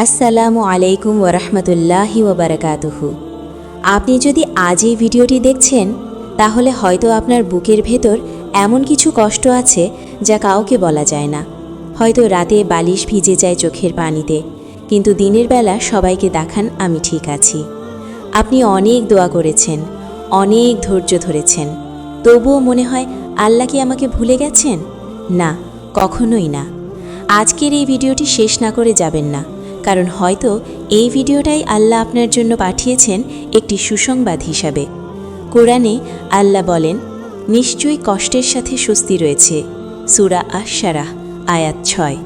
আসসালামু আলাইকুম ওরহমতুল্লাহি ওবরাকাতুহু। আপনি যদি আজ এই ভিডিওটি দেখছেন, তাহলে হয়তো আপনার বুকের ভেতর এমন কিছু কষ্ট আছে যা কাউকে বলা যায় না। হয়তো রাতে বালিশ ভিজে যায় চোখের পানিতে, কিন্তু দিনের বেলা সবাইকে দেখান আমি ঠিক আছি। আপনি অনেক দোয়া করেছেন, অনেক ধৈর্য ধরেছেন। তবুও মনে হয় আল্লাহ কি আমাকে ভুলে গেছেন? না, কখনোই না। আজকের এই ভিডিওটি শেষ না করে যাবেন না। কারণ হয়তো এই ভিডিওটাই আল্লাহ আপনার জন্য পাঠিয়েছেন একটি সুসংবাদ হিসাবে। কোরআনে আল্লাহ বলেন, নিশ্চয়ই কষ্টের সাথে স্বস্তি রয়েছে। সুরা আশারাহ আয়াত ছয়।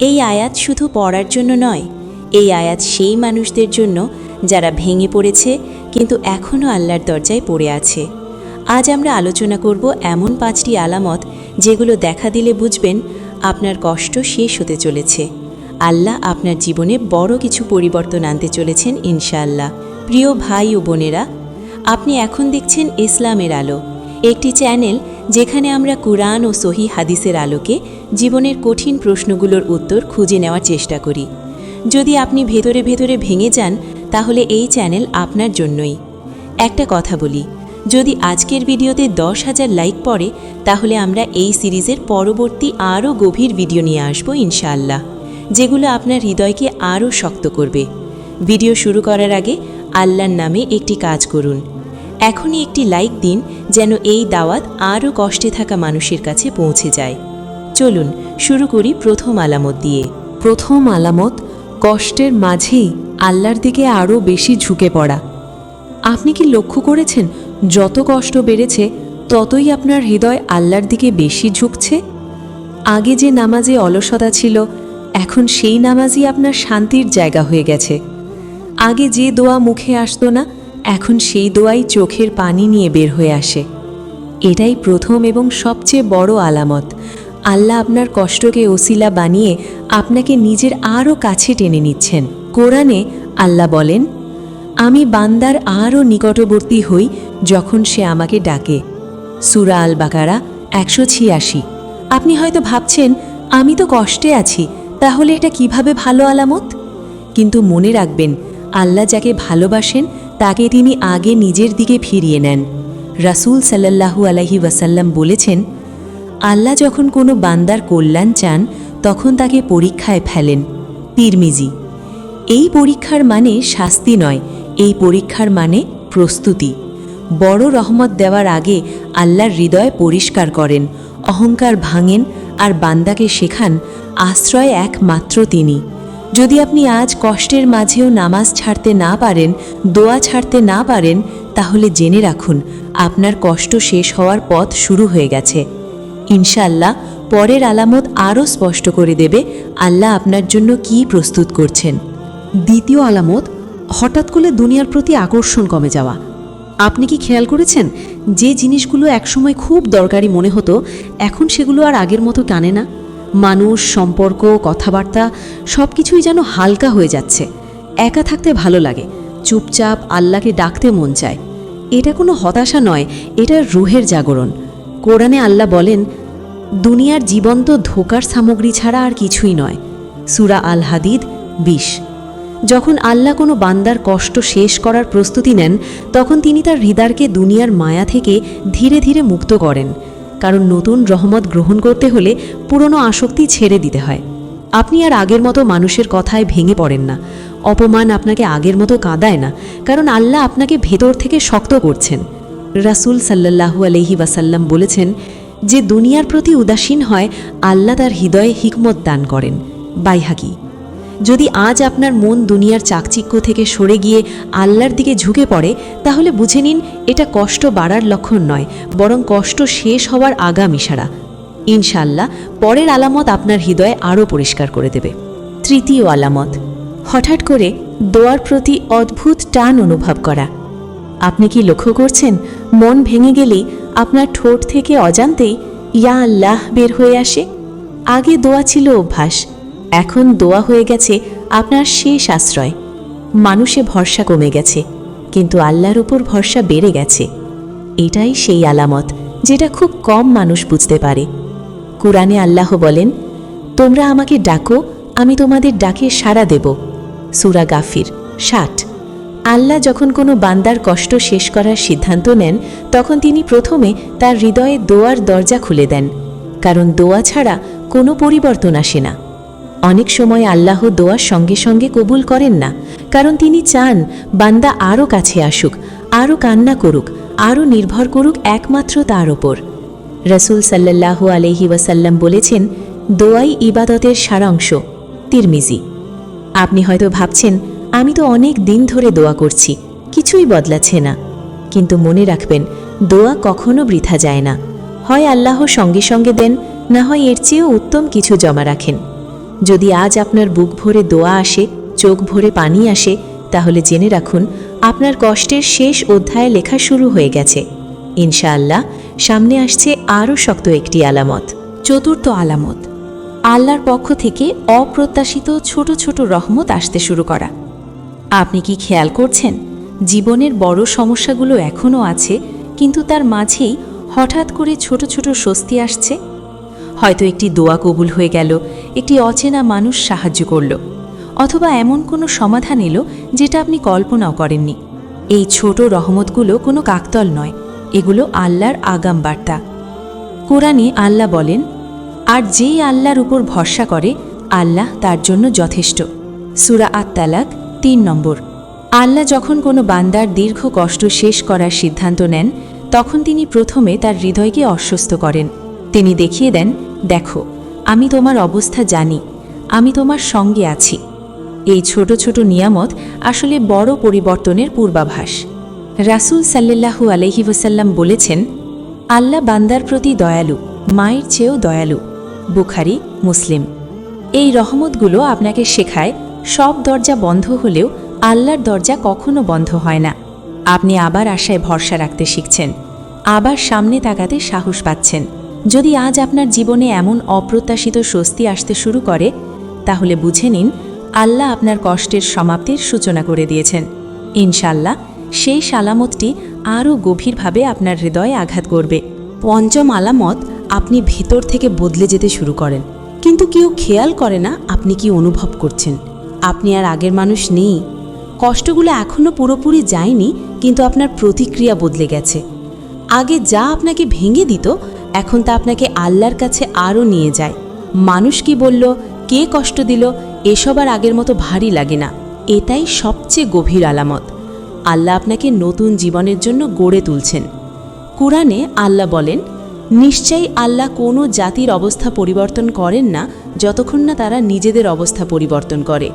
এই আয়াত শুধু পড়ার জন্য নয়, এই আয়াত সেই মানুষদের জন্য যারা ভেঙে পড়েছে, কিন্তু এখনও আল্লাহর দরজায় পড়ে আছে। আজ আমরা আলোচনা করব এমন পাঁচটি আলামত যেগুলো দেখা দিলে বুঝবেন আপনার কষ্ট শেষ হতে চলেছে। আল্লাহ আপনার জীবনে বড় কিছু পরিবর্তন আনতে চলেছেন, ইনশাআল্লাহ। প্রিয় ভাই ও বোনেরা, আপনি এখন দেখছেন ইসলামের আলো, একটি চ্যানেল যেখানে আমরা কুরআন ও সহি হাদিসের আলোকে জীবনের কঠিন প্রশ্নগুলোর উত্তর খুঁজে নেওয়ার চেষ্টা করি। যদি আপনি ভেতরে ভেতরে ভেঙে যান, তাহলে এই চ্যানেল আপনার জন্যই। একটা কথা বলি, যদি আজকের ভিডিওতে দশ হাজার লাইক পড়ে, তাহলে আমরা এই সিরিজের পরবর্তী আরও গভীর ভিডিও নিয়ে আসব, ইনশাআল্লাহ। যেগুলো আপনার হৃদয়কে আরও শক্ত করবে। ভিডিও শুরু করার আগে আল্লাহর নামে একটি কাজ করুন। এখনই একটি লাইক দিন যেন এই দাওয়াত আরও কষ্টে থাকা মানুষের কাছে পৌঁছে যায়। চলুন, শুরু করি প্রথম আলামত দিয়ে। প্রথম আলামত, কষ্টের মাঝেই আল্লাহর দিকে আরও বেশি ঝুঁকে পড়া। আপনি কি লক্ষ্য করেছেন, যত কষ্ট বেড়েছে, ততই আপনার হৃদয় আল্লাহর দিকে বেশি ঝুঁকছে? আগে যে নামাজে অলসতা ছিল এখন সেই নামাজই আপনার শান্তির জায়গা হয়ে গেছে। আগে যে দোয়া মুখে আসতো না, এখন সেই দোয়াই চোখের পানি নিয়ে বের হয়ে আসে। এটাই প্রথম এবং সবচেয়ে বড় আলামত। আল্লাহ আপনার কষ্টকে ওসিলা বানিয়ে আপনাকে নিজের আরও কাছে টেনে নিচ্ছেন। কোরআনে আল্লাহ বলেন, আমি বান্দার আরও নিকটবর্তী হই যখন সে আমাকে ডাকে। সুরা আল বাকারা একশো ছিয়াশি। আপনি হয়তো ভাবছেন, আমি তো কষ্টে আছি তাহলে এটা কীভাবে ভালো আলামত? কিন্তু মনে রাখবেন, আল্লাহ যাকে ভালোবাসেন, তাকে তিনি আগে নিজের দিকে ফিরিয়ে নেন। রাসূল সাল্লাল্লাহু আলাইহি ওয়াসাল্লাম বলেছেন, আল্লাহ যখন কোনো বান্দার কল্যাণ চান, তখন তাকে পরীক্ষায় ফেলেন। তিরমিজি, এই পরীক্ষার মানে শাস্তি নয়, এই পরীক্ষার মানে প্রস্তুতি। বড় রহমত দেওয়ার আগে আল্লাহর হৃদয় পরিষ্কার করেন, অহংকার ভাঙেন আর বান্দাকে শেখান, আশ্রয় একমাত্র তিনি। যদি আপনি আজ কষ্টের মাঝেও নামাজ ছাড়তে না পারেন, দোয়া ছাড়তে না পারেন, তাহলে জেনে রাখুন, আপনার কষ্ট শেষ হওয়ার পথ শুরু হয়ে গেছে। ইনশাল্লাহ পরের আলামত আরও স্পষ্ট করে দেবে আল্লাহ আপনার জন্য কি প্রস্তুত করছেন। দ্বিতীয় আলামত, হঠাৎ করে দুনিয়ার প্রতি আকর্ষণ কমে যাওয়া। আপনি কি খেয়াল করেছেন যে জিনিসগুলো একসময় খুব দরকারি মনে হতো, এখন সেগুলো আর আগের মতো টানে না। মানুষ, সম্পর্ক, কথাবার্তা সব কিছুই যেন হালকা হয়ে যাচ্ছে। একা থাকতে ভালো লাগে, চুপচাপ আল্লাহকে ডাকতে মন চায়। এটা কোনো হতাশা নয়, এটা রুহের জাগরণ। কোরআনে আল্লাহ বলেন, দুনিয়ার জীবন্ত ধোকার সামগ্রী ছাড়া আর কিছুই নয়। সুরা আল হাদিদ বিশ। যখন আল্লাহ কোনো বান্দার কষ্ট শেষ করার প্রস্তুতি নেন, তখন তিনি তার হৃদয়কে দুনিয়ার মায়া থেকে ধীরে ধীরে মুক্ত করেন। কারণ নতুন রহমত গ্রহণ করতে হলে পুরনো আসক্তি ছেড়ে দিতে হয়। আপনি আর আগের মতো মানুষের কথায় ভেঙে পড়েন না। অপমান আপনাকে আগের মতো কাঁদায় না, কারণ আল্লাহ আপনাকে ভেতর থেকে শক্ত করছেন। রাসূল সাল্লাল্লাহু আলহি ওয়াসাল্লাম বলেছেন, যে দুনিয়ার প্রতি উদাসীন হয়, আল্লাহ তার হৃদয়ে হিকমত দান করেন। বাইহাকি যদি আজ আপনার মন দুনিয়ার চাকচিক্য থেকে সরে গিয়ে আল্লাহর দিকে ঝুঁকে পড়ে, তাহলে বুঝে নিন এটা কষ্ট বাড়ার লক্ষণ নয়, বরং কষ্ট শেষ হওয়ার আগাম ইশারা। ইনশাল্লাহ পরের আলামত আপনার হৃদয়ে আরও পরিষ্কার করে দেবে। তৃতীয় আলামত, হঠাৎ করে দোয়ার প্রতি অদ্ভুত টান অনুভব করা। আপনি কি লক্ষ্য করছেন, মন ভেঙে গেলেই আপনার ঠোঁট থেকে অজান্তেই, ইয়া আল্লাহ বের হয়ে আসে? আগে দোয়া ছিল অভ্যাস এখন দোয়া হয়ে গেছে আপনার শেষ আশ্রয়। মানুষে ভরসা কমে গেছে, কিন্তু আল্লাহর উপর ভরসা বেড়ে গেছে। এটাই সেই আলামত, যেটা খুব কম মানুষ বুঝতে পারে। কোরআনে আল্লাহ বলেন, তোমরা আমাকে ডাকো, আমি তোমাদের ডাকে সাড়া দেব। সুরা গাফির ষাট আল্লাহ যখন কোনো বান্দার কষ্ট শেষ করার সিদ্ধান্ত নেন, তখন তিনি প্রথমে তার হৃদয়ে দোয়ার দরজা খুলে দেন, কারণ দোয়া ছাড়া কোনো পরিবর্তন আসে না। অনেক সময় আল্লাহ দোয়ার সঙ্গে সঙ্গে কবুল করেন না, কারণ তিনি চান বান্দা আরও কাছে আসুক আরও কান্না করুক আরও নির্ভর করুক একমাত্র তার ওপর। রসুল সাল্লাল্লাহু আলহি ওয়াসাল্লাম বলেছেন, দোয়াই ইবাদতের সারাংশ। তিরমিজি, আপনি হয়তো ভাবছেন, আমি তো অনেক দিন ধরে দোয়া করছি, কিছুই বদলাচ্ছে না। কিন্তু মনে রাখবেন, দোয়া কখনো বৃথা যায় না। হয় আল্লাহ সঙ্গে সঙ্গে দেন, না হয় এর চেয়েও উত্তম কিছু জমা রাখেন। যদি আজ আপনার বুক ভরে দোয়া আসে, চোখ ভরে পানি আসে, তাহলে জেনে রাখুন, আপনার কষ্টের শেষ অধ্যায় লেখা শুরু হয়ে গেছে। ইনশাআল্লাহ, সামনে আসছে আরও শক্ত একটি আলামত, চতুর্থ আলামত। আল্লাহর পক্ষ থেকে অপ্রত্যাশিত ছোট ছোট রহমত আসতে শুরু করা। আপনি কি খেয়াল করছেন? জীবনের বড় সমস্যাগুলো এখনও আছে, কিন্তু তার মাঝেই হঠাৎ করে ছোট ছোট স্বস্তি আসছে? হয়তো একটি দোয়া কবুল হয়ে গেল, একটি অচেনা মানুষ সাহায্য করল, অথবা এমন কোনো সমাধান এলো যেটা আপনি কল্পনাও করেননি। এই ছোট রহমতগুলো কোনো কাকতল নয়, এগুলো আল্লাহর আগাম বার্তা। কোরআনে আল্লাহ বলেন, আর যেই আল্লাহর উপর ভরসা করে, আল্লাহ তার জন্য যথেষ্ট। সুরা আত তালাক তিন নম্বর। আল্লাহ যখন কোনো বান্দার দীর্ঘ কষ্ট শেষ করার সিদ্ধান্ত নেন, তখন তিনি প্রথমে তার হৃদয়কে অস্বস্ত করেন। তিনি দেখিয়ে দেন দেখো, আমি তোমার অবস্থা জানি, আমি তোমার সঙ্গে আছি। এই ছোট ছোট নিয়ামত আসলে বড় পরিবর্তনের পূর্বাভাস। রাসূল সাল্লাল্লাহু আলহি ওসাল্লাম বলেছেন, আল্লাহ বান্দার প্রতি দয়ালু, মায়ের চেয়েও দয়ালু, বুখারি, মুসলিম। এই রহমতগুলো আপনাকে শেখায়, সব দরজা বন্ধ হলেও আল্লাহর দরজা কখনো বন্ধ হয় না। আপনি আবার আশায় ভরসা রাখতে শিখছেন, আবার সামনে তাকাতে সাহস পাচ্ছেন। যদি আজ আপনার জীবনে এমন অপ্রত্যাশিত স্বস্তি আসতে শুরু করে, তাহলে বুঝে নিন, আল্লাহ আপনার কষ্টের সমাপ্তির সূচনা করে দিয়েছেন। ইনশাল্লাহ সেই সালামতটি আরও গভীরভাবে আপনার হৃদয়ে আঘাত করবে। পঞ্চম আলামত, আপনি ভেতর থেকে বদলে যেতে শুরু করেন। কিন্তু কেউ খেয়াল করে না আপনি কি অনুভব করছেন। আপনি আর আগের মানুষ নেই। কষ্টগুলো এখনও পুরোপুরি যায়নি, কিন্তু আপনার প্রতিক্রিয়া বদলে গেছে। আগে যা আপনাকে ভেঙে দিত এখন তা আপনাকে আল্লাহর কাছে আরও নিয়ে যায়। মানুষ কি বলল, কে কষ্ট দিল? এসব আর আগের মতো ভারী লাগে না। এটাই সবচেয়ে গভীর আলামত। আল্লাহ আপনাকে নতুন জীবনের জন্য গড়ে তুলছেন। কোরআনে আল্লাহ বলেন, নিশ্চয়ই আল্লাহ কোনো জাতির অবস্থা পরিবর্তন করেন না যতক্ষণ না তারা নিজেদের অবস্থা পরিবর্তন করে।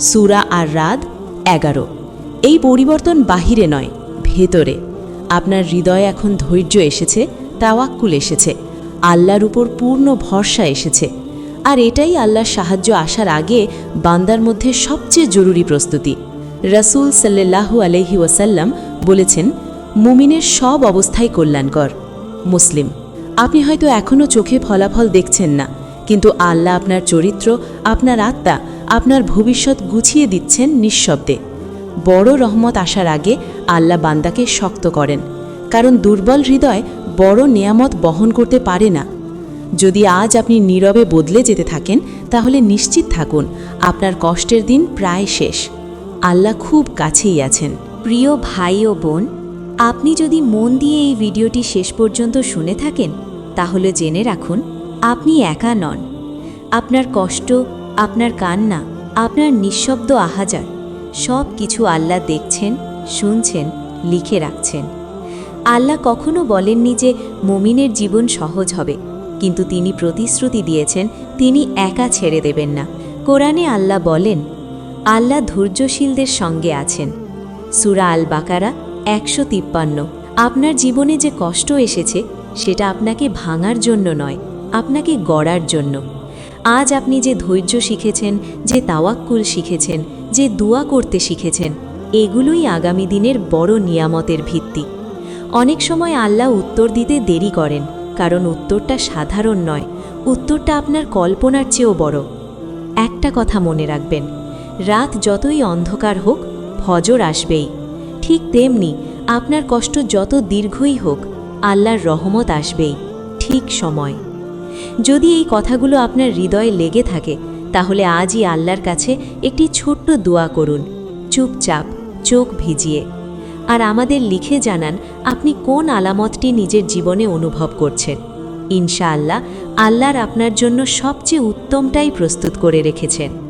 সুরা আর রাদ এগারো। এই পরিবর্তন বাহিরে নয়, ভেতরে। আপনার হৃদয়ে এখন ধৈর্য এসেছে তাওয়াক্কুল এসেছে। আল্লাহর উপর পূর্ণ ভরসা এসেছে। আর এটাই আল্লাহর সাহায্য আসার আগে বান্দার মধ্যে সবচেয়ে জরুরি প্রস্তুতি। রসুল সাল্লাল্লাহু আলহি ওয়াসাল্লাম বলেছেন, মুমিনের সব অবস্থাই কল্যাণকর। মুসলিম, আপনি হয়তো এখনও চোখে ফলাফল দেখছেন না, কিন্তু আল্লাহ আপনার চরিত্র, আপনার আত্মা, আপনার ভবিষ্যৎ গুছিয়ে দিচ্ছেন নিঃশব্দে। বড় রহমত আসার আগে আল্লাহ বান্দাকে শক্ত করেন। কারণ দুর্বল হৃদয় বড় নেয়ামত বহন করতে পারে না। যদি আজ আপনি নীরবে বদলে যেতে থাকেন, তাহলে নিশ্চিত থাকুন, আপনার কষ্টের দিন প্রায় শেষ। আল্লাহ খুব কাছেই আছেন। প্রিয় ভাই ও বোন, আপনি যদি মন দিয়ে এই ভিডিওটি শেষ পর্যন্ত শুনে থাকেন, তাহলে জেনে রাখুন, আপনি একা নন। আপনার কষ্ট, আপনার কান্না, আপনার নিঃশব্দ আহাজার সব কিছু আল্লাহ দেখছেন, শুনছেন, লিখে রাখছেন। আল্লাহ কখনো বলেননি যে মমিনের জীবন সহজ হবে, কিন্তু তিনি প্রতিশ্রুতি দিয়েছেন তিনি একা ছেড়ে দেবেন না। কোরআনে আল্লাহ বলেন, আল্লাহ ধৈর্যশীলদের সঙ্গে আছেন। সুরা আল বাকারা একশো তিপ্পান্ন। আপনার জীবনে যে কষ্ট এসেছে, সেটা আপনাকে ভাঙার জন্য নয়, আপনাকে গড়ার জন্য। আজ আপনি যে ধৈর্য শিখেছেন, যে তাওয়াক্কুল শিখেছেন, যে দোয়া করতে শিখেছেন, এগুলোই আগামী দিনের বড় নিয়ামতের ভিত্তি। অনেক সময় আল্লাহ উত্তর দিতে দেরি করেন, কারণ উত্তরটা সাধারণ নয়, উত্তরটা আপনার কল্পনার চেয়েও বড়। একটা কথা মনে রাখবেন, রাত যতই অন্ধকার হোক, ফজর আসবেই। ঠিক তেমনি আপনার কষ্ট যত দীর্ঘই হোক, আল্লাহর রহমত আসবেই, ঠিক সময়। যদি এই কথাগুলো আপনার হৃদয়ে লেগে থাকে, তাহলে আজই আল্লাহর কাছে একটি ছোট্ট দোয়া করুন। চুপচাপ চোখ ভিজিয়ে। আর আমাদের লিখে জানান আপনি কোন আলামতটি নিজের জীবনে অনুভব করছেন। ইনশাআল্লাহ আল্লাহর আপনার জন্য সবচেয়ে উত্তমটাই প্রস্তুত করে রেখেছেন।